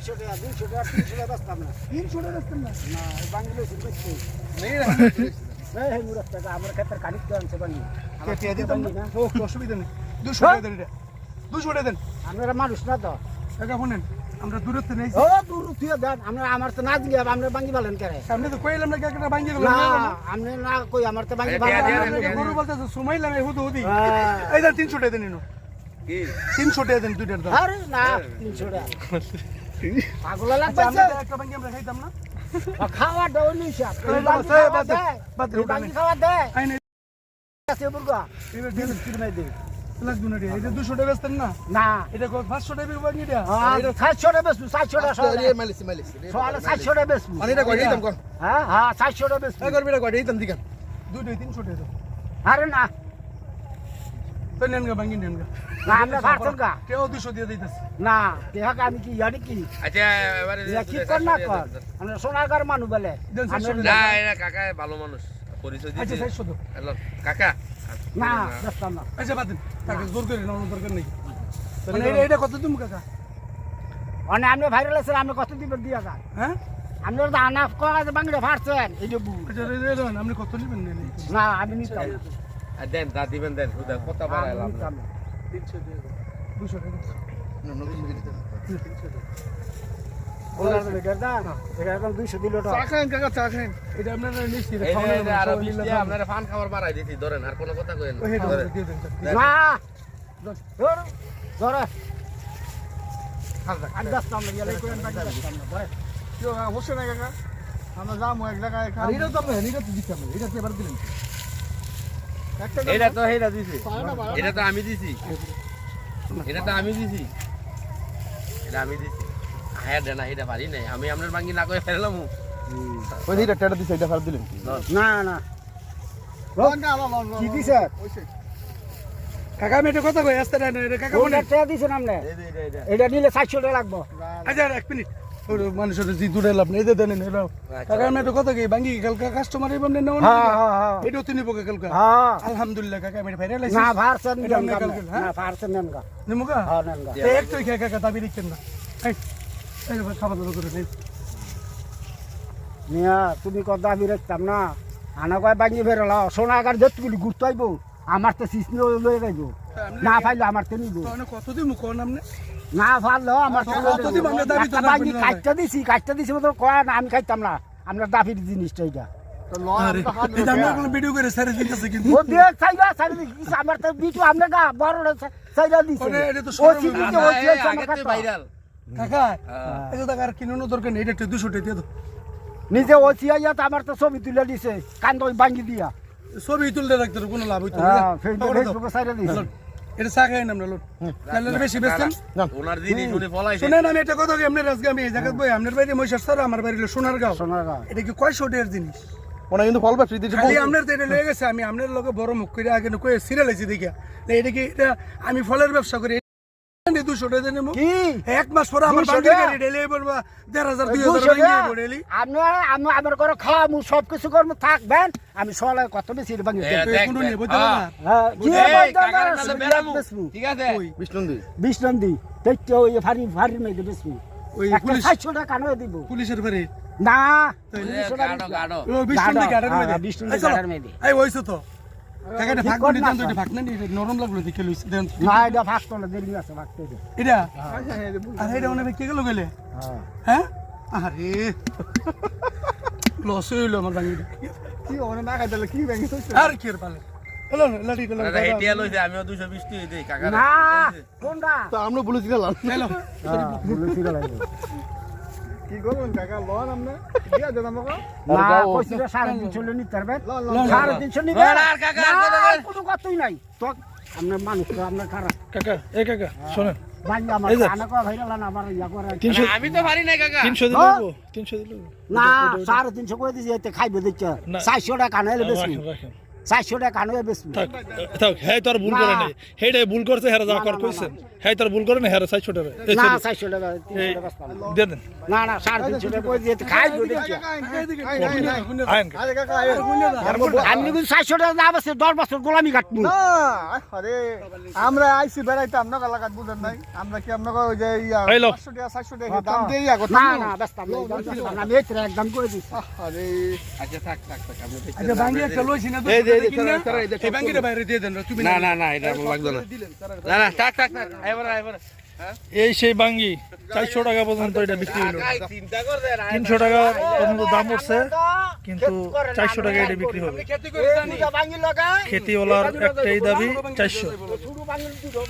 দুইশো টাকা দুইশো টাকা তিনশো টাকা বেচতাম না। তিনশো না? না বেচছি। মুরাদ আমার ক্ষেত্রে আনছে অসুবিধা নেই। দুশো দেন এটা। দুশো টাকা দেন। আপনারা মানুষ না তো। টাকা শুনেন আমরা দূরত্বে নেই। ও দূর তুই দেন। আমরা আমার তো না দিলে আমরা বাঙ্গি বলেন কেন সামনে তো কইলাম না কাকা ভাঙ্গি গেল না আপনি না কই আমার তো বাঙ্গি ভালো গরু বলতে সুমাইলাম এই হুদু হুদি। এই দেন তিনশো টাকা দেন এনো। তিনশো টাকা দেন দুইটার দাম। আরে না তিনশো টাকা। পাগলা আচ্ছা, লাগবে তো একটা ভাঙ্গি আমরা খাইতাম না। খাওয়া দাও নি সাপ এই বাবা, বাঙ্গি এই খাওয়া দে, বাদ দে। খাওয়া আইনে আছে বুর্গা এবার দিন কিনে দে। লাগবে না রে এটা দুশো টাকা বেচতেন না? না। এটা কত? পাঁচশো টাকা এটা সকালে সাতশো টাকা বেসবু মানে এটা কয়টা দিতাম কোন? হ্যাঁ হ্যাঁ টাকা করবি এটা দিতাম টাকা আরে না। তো নেন গা ভাঙ্গি নেন গা। না আমরা ভারতন গা। কেউ দুশো দিয়ে দিতেছে। না দেহাকে আমি কি জানি কি? আচ্ছা এবারে কি কর না কর? আমরা সোনাগার মানুষ বলে। দেন আমরা সাতশো না এটা কাকা ভালো মানুষ। পরিচয় আচ্ছা হ্যালো কাকা না না। আচ্ছা বাদ দেন। কাকা জোর করে না দরকার নেই। মানে এটা এটা কত তুমি কাকা? মানে ভাইরাল আপনি কত দিবেন দিয়া হ্যাঁ? আপনার তো আনাফ করা বাংলা ভারছেন এই যে আচ্ছা আপনি কত নেবেন না আমি নিতাম। দেন দা দিবেন দেন হুদা কথা আমি বাড়াইলাম নিতাম না। দুশো টাকা ওনার তো এটার দাম, এটা একদম 200 দিল তো। চা খান কাকা চা খান এটা আপনার দিয়ে ফান খাবার বাড়াই দিছি ধরেন আর কোনো কথা কইেন ওই হেঁটে ধরেন। দিয়ে দেন না। ধর, কাকা। আমরা যাব এক জায়গায় এটা তো এটা তো এবার দিলেন। এটা তো হেটা দিছি। এটা তো আমি দিছি। এটা তো আমি দিছি। এটা আমি দিছি। হ্যাঁ দেনা এটা পারি নাই। আমি আপনার বাঙ্গি না করে ফেললাম ওই এটা টেটা দিছে এটা ফেরত দিলেন না। না কি দিছে? কাকা আমি এটা কথা কই? আসতে না এটা কাকা বলে। একটা দিছেন আপনি এটা নিলে 400 টাকা লাগবে। আচ্ছা এক মিনিট। মানুষের জি দূরে লাভ নেই এই যে দেন এলো কাকা আমি এটা কথা কই বাঙ্গি কালকা কাস্টমার এই বন্ধে নেওয়া হ্যাঁ হ্যাঁ হ্যাঁ। এটাও তিনি পোকে কালকা? আলহামদুলিল্লাহ কাকা আমি ভাইরাল না ভারছেন এটা নেন আপনি গা কালকে? না ভারছেন নেন গা নিমুকা হ্যাঁ নেন গা এক তো খেয়ে কাকা দাবি দিচ্ছেন না। এই এই খাবার দাবার করে নেই মিয়া তুমি কত দাবি রাখতাম না? আনা কয় বাঙ্গি বেরোলা সোনাগার যতগুলি ঘুরতে আইব আমার তো লয়ে যাইব। না পাইলে আমার তো নিব। তো কত দিন কোন আপনি না পারল আমার তো আমরা তো। কাটটা দিছি কাটটা দিছি মতো কয় না আমি খাইতাম না। আপনার দাবির জিনিসটা এটা ভিডিও করে ছেড়ে দিতেছে কিন্তু। ও দেখ চাইবা চাইবা দিছি আমার তো বিটু আমরা গা বড় চাইবা দিছে। ওরে, এটা তো ও সরম সিটি ব্যাপার। ও সিটি আগে তো ভাইরাল কাকা এই যে আর কিনানো দরকার নেই এটা একটু দুশো টাকা দিয়ে দাও। নিজে ও সিয়াইয়া তো আমার তো ছবি তুলে দিছে কান্দ দিয়া। ছবি তুলতে রাখতে কোনো লাভ হইতো না। হ্যাঁ ফেসবুকে চাইরা দিছে। লোট। এটা চা খাই আমরা লোট। তাহলে বেশি ওনার দিদি শুনে ফলাই শুনেন আমি এটা কথা কি আপনার আজকে আমি এই জায়গা বই আপনার বাড়ি মহিষার স্যার আমার বাড়ি সোনার গাঁও সোনার গাঁও এটা কি কয়শো টাকার জিনিস? ওনা কিন্তু ফল দিতে খালি আপনার তো এটা গেছে আমি আপনার লগে বড় মুখ করে আগে কয়ে সিরিয়াল আছে দেখিয়া। না, এটা কি এটা আমি ফলের ব্যবসা করি? দুশো টাকা দেন কি? এক মাস পরে আমার 200 গাড়ি ডেলে পড়বা দেড় হাজার দুই হাজার দুশো ভেঙে টাকা? ডেলি আমি আমি আমার ঘরে খাওয়া মু সব কিছু করব থাকবেন। আমি সকালে কত বেশি কোনো। নিয়ে বুঝতে হ্যাঁ। হ্যাঁ, কি বলতে। ঠিক আছে? বিষ্ণুন্দি দেখতে ওই ফারি ফারি ওই পুলিশ টাকা দিব। পুলিশের বাড়ি? না। গাড়ো গাড়ো গাড়ার হ্যাঁ, মেয়ে বিষ্ণু ওইছো তো। কাকাটা ভাগ কর দেন তো তো। এটা ভাগ না নরম লাগল দেখে লইছি দেন। না এটা ভাগতো না দেরি আছে ভাগতে দে। এটা? আর এটা অনেক কে গেল গেলে? হ্যাঁ। হ্যাঁ? আরে। লস হইল আমার ভাঙি কি ওনা না খাইতে কি ব্যাংকে আর কি আর পালে? হলো লাঠি গেল তো আমরা বলেছি কি করবেন কাকা লন আমরা। দিয়া দেন আমাকে। না সাড়ে নিতে সাড়ে নিবে। আর কাকা? কোনো কথাই নাই। তো মানুষ তো খারাপ। কাকা এ কাকা শোনেন। ভাইরাল না তিনশো আমি তো পারি নাই কাকা। তিনশো দিলে হ্যাঁ? তিনশো দিলে না সাড়ে তিনশো করে দিয়েছি এতে খাইবে দেখছে। চারশো টাকা কানা এলে বেশি। চারশো টাকা কানুয়ে থাক হ্যাঁ তোর ভুল করে না। নাই হেডে ভুল করছে হেরা যা কর কইছেন হ্যাঁ তোর ভুল করে না হেরা চাইছো টাকা। না চারশো টাকা। দিয়ে দেন। না না সাড়ে তিনশো টাকা খাই আইন। আরে কাকা আয় আমি কিন্তু চারশো টাকা না বেছে দশ বছর গোলামি কাটবো আরে আমরা আইছি বেড়াইতে আপনাকে লাগাত বুঝেন নাই? আমরা কি আপনাকে ওই যে। 500 টাকা 400 টাকা দাম দিয়ে ইয়া না না দাম না। আমি একদম করে দিচ্ছি আরে। আচ্ছা থাক থাক থাক আপনি দেখতে আচ্ছা বাঙ্গি একটা না এই না না না এটা লাগবে না। না না এবার এবার। সেই বাঙ্গি চারশো টাকা পর্যন্ত এটা বিক্রি হলো। তিনশো টাকা পর্যন্ত দাম উঠছে কিন্তু চারশো টাকা এটা বিক্রি হবে। খেতে করে জানি খেতিওয়ালার একটাই দাবি চারশো।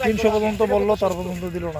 তিনশো পর্যন্ত বলল তার পর্যন্ত দিল না।